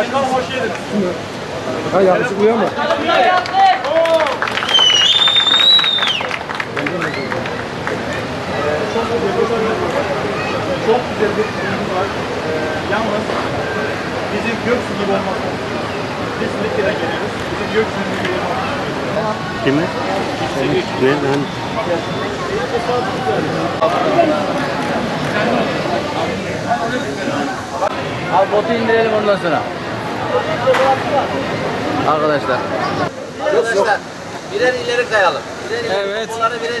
Başkanım hoş geldiniz. Ha yakışıklı ama. Çok güzel bir ürün var. Ee, yalnız bizim Göksu gibi olması. Biz Likke'den geliyoruz. Bizim Göksu gibi olması. Kimi? Nereden? Abi botu indirelim ondan sonra. Arkadaşlar. Arkadaşlar birer ileri kayalım. Birer ileri, evet. birer...